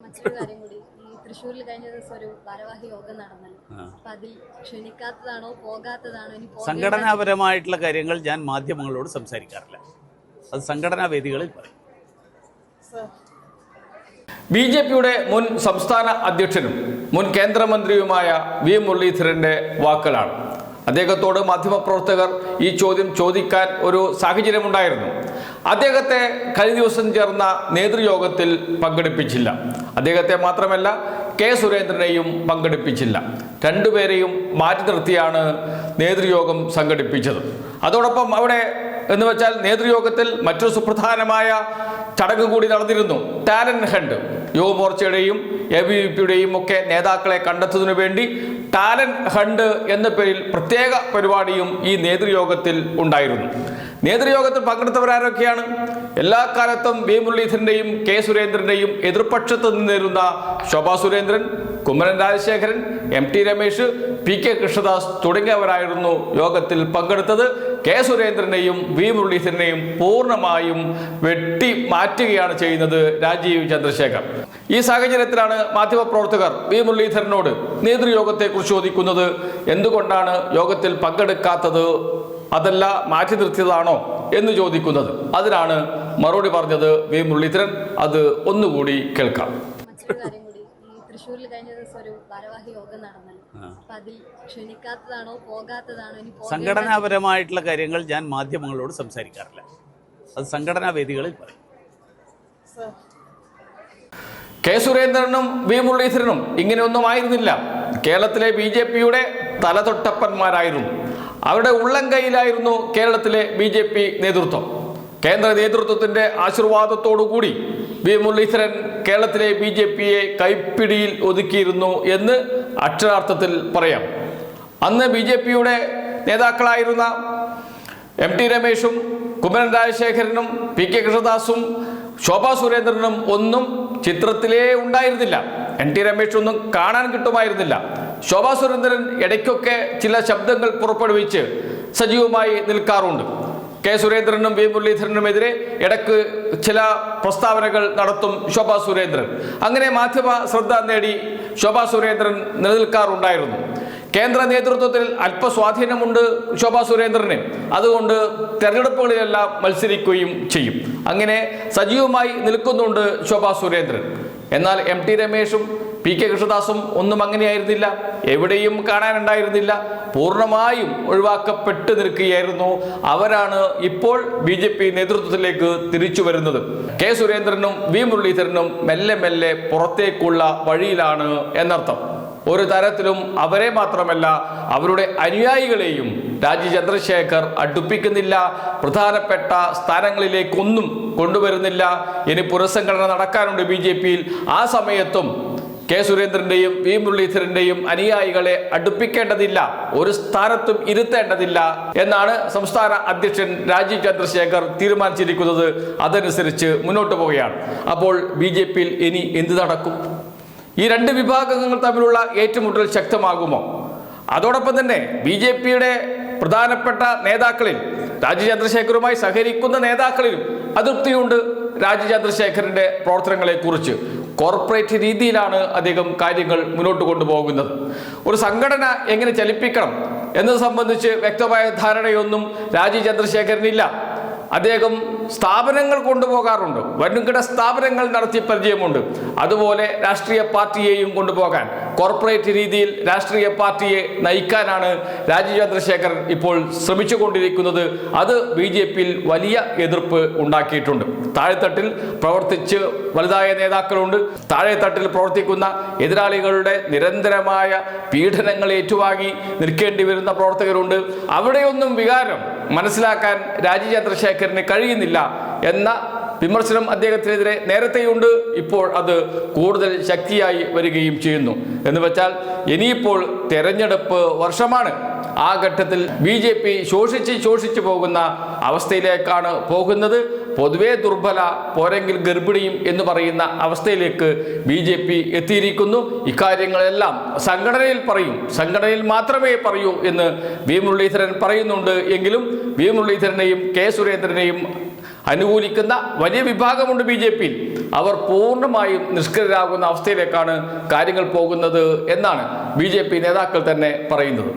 മറ്റൊരു കാര്യം കൂടി. ഈ തൃശ്ശൂരിൽ കഴിഞ്ഞ ദിവസം ഒരു ഭാരവാഹി യോഗം നടന്നല്ലോ. അപ്പൊ അതിൽ ക്ഷണിക്കാത്തതാണോ പോകാത്തതാണോ ഇനി പോകേണ്ട- സംഘടനാപരമായിട്ടുള്ള കാര്യങ്ങൾ ഞാൻ മാധ്യമങ്ങളോട് സംസാരിക്കാറില്ല. അത് സംഘടനാ വേദികളിൽ പറയും. ബി ജെ പിയുടെ മുൻ സംസ്ഥാന അധ്യക്ഷനും മുൻ കേന്ദ്രമന്ത്രിയുമായ വി മുരളീധരന്റെ വാക്കുകളാണ്. അദ്ദേഹത്തോട് മാധ്യമപ്രവർത്തകർ ഈ ചോദ്യം ചോദിക്കാൻ ഒരു സാഹചര്യമുണ്ടായിരുന്നു. അദ്ദേഹത്തെ കഴിഞ്ഞ ദിവസം ചേർന്ന നേതൃയോഗത്തിൽ പങ്കെടുപ്പിച്ചില്ല. അദ്ദേഹത്തെ മാത്രമല്ല കെ സുരേന്ദ്രനെയും പങ്കെടുപ്പിച്ചില്ല. രണ്ടുപേരെയും മാറ്റി നിർത്തിയാണ് നേതൃയോഗം സംഘടിപ്പിച്ചത്. അതോടൊപ്പം അവിടെ എന്ന് വെച്ചാൽ നേതൃയോഗത്തിൽ മറ്റൊരു സുപ്രധാനമായ ചടങ്ങ് കൂടി നടന്നിരുന്നു. ടാലന്റ് ഹണ്ട് യുവമോർച്ചയുടെയും എ ബി വി പിയുടെയും ഒക്കെ നേതാക്കളെ കണ്ടെത്തുന്നതിനു വേണ്ടി ടാലന്റ് ഹണ്ട് എന്ന പേരിൽ പ്രത്യേക പരിപാടിയും ഈ നേതൃയോഗത്തിൽ ഉണ്ടായിരുന്നു. നേതൃയോഗത്തിൽ പങ്കെടുത്തവരാരൊക്കെയാണ്? എല്ലാ കാലത്തും വി മുരളീധരന്റെയും കെ സുരേന്ദ്രന്റെയും എതിർപക്ഷത്ത് നിന്നിരുന്ന Shobha Surendran Kummanam Rajasekharan M T Ramesh P K Krishnadas തുടങ്ങിയവരായിരുന്നു യോഗത്തിൽ പങ്കെടുത്തത്. കെ സുരേന്ദ്രനെയും വി മുരളീധരനെയും പൂർണമായും വെട്ടി മാറ്റുകയാണ് ചെയ്യുന്നത് രാജീവ് ചന്ദ്രശേഖർ. ഈ സാഹചര്യത്തിലാണ് മാധ്യമപ്രവർത്തകർ വി മുരളീധരനോട് നേതൃയോഗത്തെക്കുറിച്ച് ചോദിക്കുന്നത്. എന്തുകൊണ്ടാണ് യോഗത്തിൽ പങ്കെടുക്കാത്തത്? അതല്ല മാറ്റി നിർത്തിയതാണോ എന്ന് ചോദിക്കുന്നത്. അതിനാണ് മറുപടി പറഞ്ഞത് വി മുരളീധരൻ. അത് ഒന്നുകൂടി കേൾക്കാം മറ്റൊരു കാര്യം കൂടി ഈ തൃശ്ശൂരിൽ കഴിഞ്ഞ ദിവസം ഒരു ഭാരവാഹി യോഗം നടന്നല്ലോ. അപ്പൊ അതിൽ ക്ഷണിക്കാത്തതാണോ പോകാത്തതാണോ ഇനി സംഘടനാപരമായിട്ടുള്ള കാര്യങ്ങൾ ഞാൻ മാധ്യമങ്ങളോട് സംസാരിക്കാറില്ല. അത് സംഘടനാ വേദികളിൽ പറയും. കെ സുരേന്ദ്രനും വി മുരളീധരനും ഇങ്ങനെയൊന്നും ആയിരുന്നില്ല. കേരളത്തിലെ ബി ജെ പിയുടെ തലതൊട്ടപ്പന്മാരായിരുന്നു. അവരുടെ ഉള്ളം കൈയിലായിരുന്നു കേരളത്തിലെ ബി ജെ പി നേതൃത്വം. കേന്ദ്ര നേതൃത്വത്തിന്റെ ആശീർവാദത്തോടുകൂടി വി മുരളീധരൻ കേരളത്തിലെ ബി ജെ പിയെ കൈപ്പിടിയിൽ ഒതുക്കിയിരുന്നു എന്ന് അക്ഷരാർത്ഥത്തിൽ പറയാം. അന്ന് ബി ജെ പിയുടെ നേതാക്കളായിരുന്ന എം ടി രമേശും കുമരൻ രാജശേഖരനും പി കെ കൃഷ്ണദാസും ശോഭാ സുരേന്ദ്രനും ഒന്നും ചിത്രത്തിലേ ഉണ്ടായിരുന്നില്ല. എൻ ടി രമേഷൊന്നും കാണാൻ കിട്ടുമായിരുന്നില്ല. ശോഭാ സുരേന്ദ്രൻ ഇടയ്ക്കൊക്കെ ചില ശബ്ദങ്ങൾ പുറപ്പെടുവിച്ച് സജീവമായി നിൽക്കാറുണ്ട്. കെ സുരേന്ദ്രനും വി മുരളീധരനുമെതിരെ ഇടയ്ക്ക് ചില പ്രസ്താവനകൾ നടത്തും ശോഭാ സുരേന്ദ്രൻ. അങ്ങനെ മാധ്യമ ശ്രദ്ധ നേടി ശോഭാ സുരേന്ദ്രൻ നിലനിൽക്കാറുണ്ടായിരുന്നു. കേന്ദ്ര നേതൃത്വത്തിൽ അല്പ സ്വാധീനമുണ്ട് ശോഭാ സുരേന്ദ്രന്. അതുകൊണ്ട് തെരഞ്ഞെടുപ്പുകളിലെല്ലാം മത്സരിക്കുകയും ചെയ്യും. അങ്ങനെ സജീവമായി നിൽക്കുന്നുണ്ട് ശോഭാ സുരേന്ദ്രൻ. എന്നാൽ എം ടി രമേശും പി കെ കൃഷ്ണദാസും ഒന്നും അങ്ങനെയായിരുന്നില്ല. എവിടെയും കാണാനുണ്ടായിരുന്നില്ല. പൂർണമായും ഒഴിവാക്കപ്പെട്ട് നിൽക്കുകയായിരുന്നു. അവരാണ് ഇപ്പോൾ ബി ജെ പി നേതൃത്വത്തിലേക്ക് തിരിച്ചു വരുന്നത്. കെ സുരേന്ദ്രനും വി മുരളീധരനും മെല്ലെ മെല്ലെ പുറത്തേക്കുള്ള വഴിയിലാണ് എന്നർത്ഥം. ഒരു തരത്തിലും അവരെ മാത്രമല്ല അവരുടെ അനുയായികളെയും രാജി ചന്ദ്രശേഖർ അടുപ്പിക്കുന്നില്ല. പ്രധാനപ്പെട്ട സ്ഥാനങ്ങളിലേക്കൊന്നും കൊണ്ടുവരുന്നില്ല. ഇനി പുനഃസംഘടന നടക്കാനുണ്ട് ബി ജെ പിയിൽ. ആ സമയത്തും കെ സുരേന്ദ്രന്റെയും വി മുരളീധരന്റെയും അനുയായികളെ അടുപ്പിക്കേണ്ടതില്ല ഒരു സ്ഥാനത്തും ഇരുത്തേണ്ടതില്ല എന്നാണ് സംസ്ഥാന അധ്യക്ഷൻ രാജീവ് ചന്ദ്രശേഖർ തീരുമാനിച്ചിരിക്കുന്നത്. അതനുസരിച്ച് മുന്നോട്ട് പോവുകയാണ്. അപ്പോൾ ബി ജെ പിയിൽ ഇനി എന്ത് നടക്കും? ഈ രണ്ട് വിഭാഗങ്ങൾ തമ്മിലുള്ള ഏറ്റുമുട്ടൽ ശക്തമാകുമോ? അതോടൊപ്പം തന്നെ ബി ജെ പിയുടെ പ്രധാനപ്പെട്ട നേതാക്കളിൽ രാജീവ് ചന്ദ്രശേഖറുമായി സഹകരിക്കുന്ന നേതാക്കളിലും അതൃപ്തിയുണ്ട് രാജീവ് ചന്ദ്രശേഖരന്റെ പ്രവർത്തനങ്ങളെ കുറിച്ച് കോർപ്പറേറ്റ് രീതിയിലാണ് അദ്ദേഹം കാര്യങ്ങൾ മുന്നോട്ട് കൊണ്ടുപോകുന്നത്. ഒരു സംഘടന എങ്ങനെ ചലിപ്പിക്കണം എന്നത് സംബന്ധിച്ച് വ്യക്തമായ ധാരണയൊന്നും രാജീവ് ചന്ദ്രശേഖരനില്ല. അദ്ദേഹം സ്ഥാപനങ്ങൾ കൊണ്ടുപോകാറുണ്ട്. വൻകിട സ്ഥാപനങ്ങൾ നടത്തി പരിചയമുണ്ട്. അതുപോലെ രാഷ്ട്രീയ പാർട്ടിയെയും കൊണ്ടുപോകാൻ. കോർപ്പറേറ്റ് രീതിയിൽ രാഷ്ട്രീയ പാർട്ടിയെ നയിക്കാനാണ് രാജീവ് ചന്ദ്രശേഖർ ഇപ്പോൾ ശ്രമിച്ചുകൊണ്ടിരിക്കുന്നത്. അത് ബി ജെ പിയിൽ വലിയ എതിർപ്പ് ഉണ്ടാക്കിയിട്ടുണ്ട്. താഴെത്തട്ടിൽ പ്രവർത്തിച്ച് വലുതായ നേതാക്കളുണ്ട്. താഴെത്തട്ടിൽ പ്രവർത്തിക്കുന്ന എതിരാളികളുടെ നിരന്തരമായ പീഡനങ്ങൾ ഏറ്റുവാങ്ങി നിൽക്കേണ്ടി വരുന്ന പ്രവർത്തകരുണ്ട്. അവിടെയൊന്നും വികാരം മനസ്സിലാക്കാൻ രാജീവ് ചന്ദ്രശേഖരന് കഴിയുന്നില്ല എന്ന വിമർശനം അദ്ദേഹത്തിനെതിരെ നേരത്തെയുണ്ട്. ഇപ്പോൾ അത് കൂടുതൽ ശക്തിയായി വരികയും ചെയ്യുന്നു. എന്ന് വെച്ചാൽ ഇനിയിപ്പോൾ തെരഞ്ഞെടുപ്പ് വർഷമാണ്. ആ ഘട്ടത്തിൽ ബി ജെ പി ശോഷിച്ച് ശോഷിച്ചു പോകുന്ന അവസ്ഥയിലേക്കാണ് പോകുന്നത്. പൊതുവേ ദുർബല പോരെങ്കിൽ ഗർഭിണിയും എന്ന് പറയുന്ന അവസ്ഥയിലേക്ക് ബി ജെ പി എത്തിയിരിക്കുന്നു. ഇക്കാര്യങ്ങളെല്ലാം സംഘടനയിൽ പറയും. സംഘടനയിൽ മാത്രമേ പറയൂ എന്ന് വി മുരളീധരൻ പറയുന്നുണ്ട് എങ്കിലും വി മുരളീധരനെയും കെ സുരേന്ദ്രനെയും അനുകൂലിക്കുന്ന വലിയ വിഭാഗമുണ്ട് ബി ജെ പിയിൽ. അവർ പൂർണമായും നിഷ്ക്രിയരാകുന്ന അവസ്ഥയിലേക്കാണ് കാര്യങ്ങൾ പോകുന്നത് എന്നാണ് ബി നേതാക്കൾ തന്നെ പറയുന്നത്.